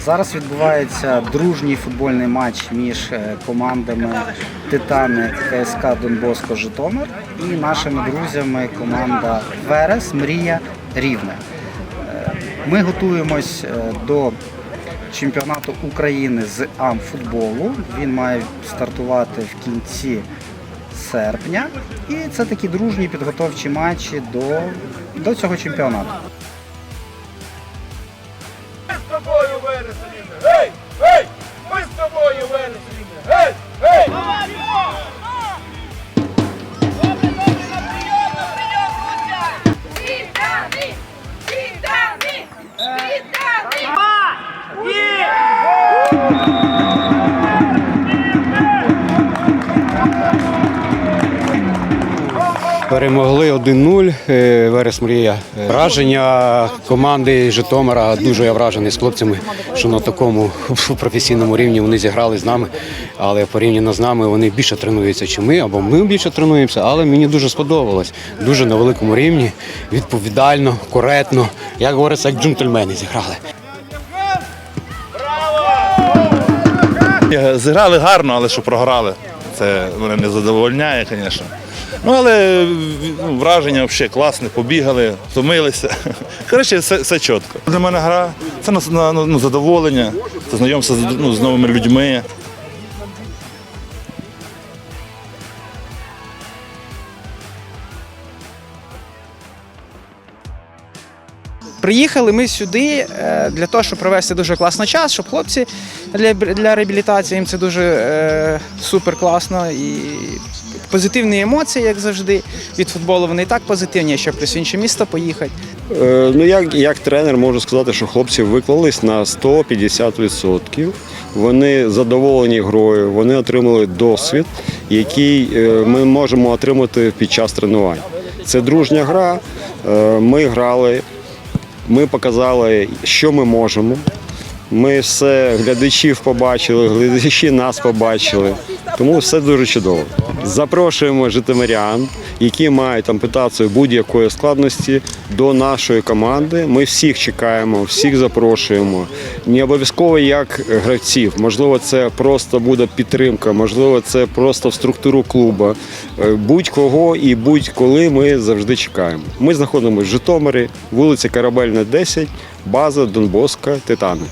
Зараз відбувається дружній футбольний матч між е, командами Титани КСК Донбоско Житомир і нашими друзями команда Верес Мрія Рівне. Е, Ми готуємось е, до чемпіонату України з амфутболу. Він має стартувати в кінці серпня. І це такі дружні підготовчі матчі до, до цього чемпіонату. Перемогли 1-0. е, Верес Мрія. Враження команди Житомира дуже я вражений з хлопцями, що на такому професійному рівні вони зіграли з нами. Але порівняно з нами вони більше тренуються, чи ми, або ми більше тренуємося. Але мені дуже сподобалось. Дуже на великому рівні, відповідально, коректно. Як говориться, як джентльмени зіграли. Е, Зіграли гарно, але що програли. Це мене не задовольняє, звісно. Ну, але ну, враження взагалі класне, побігали, втомилися. Коротше, все, все чітко. Для мене гра це ну, задоволення, це знайомство ну, з новими людьми. Приїхали ми сюди е, для того, щоб провести дуже класно час, щоб хлопці для, для реабілітації їм це дуже е, супер класно і позитивні емоції, як завжди. Від футболу вони і так позитивні, ще плюс інше місто поїхати. Е, Ну, як, як тренер можу сказати, що хлопці виклались на 150%. Вони задоволені грою, вони отримали досвід, який е, ми можемо отримати під час тренувань. Це дружня гра. е, Ми грали, ми показали, що ми можемо. Ми все глядачів побачили, глядачі нас побачили. Тому все дуже чудово. Запрошуємо житомирян, які мають ампутацію будь-якої складності до нашої команди. Ми всіх чекаємо, всіх запрошуємо. Не обов'язково як гравців. Можливо, це просто буде підтримка, можливо, це просто в структуру клубу. Е, Будь-кого і будь-коли ми завжди чекаємо. Ми знаходимося в Житомирі, вулиця Корабельна, 10, база Донбоска, Титани.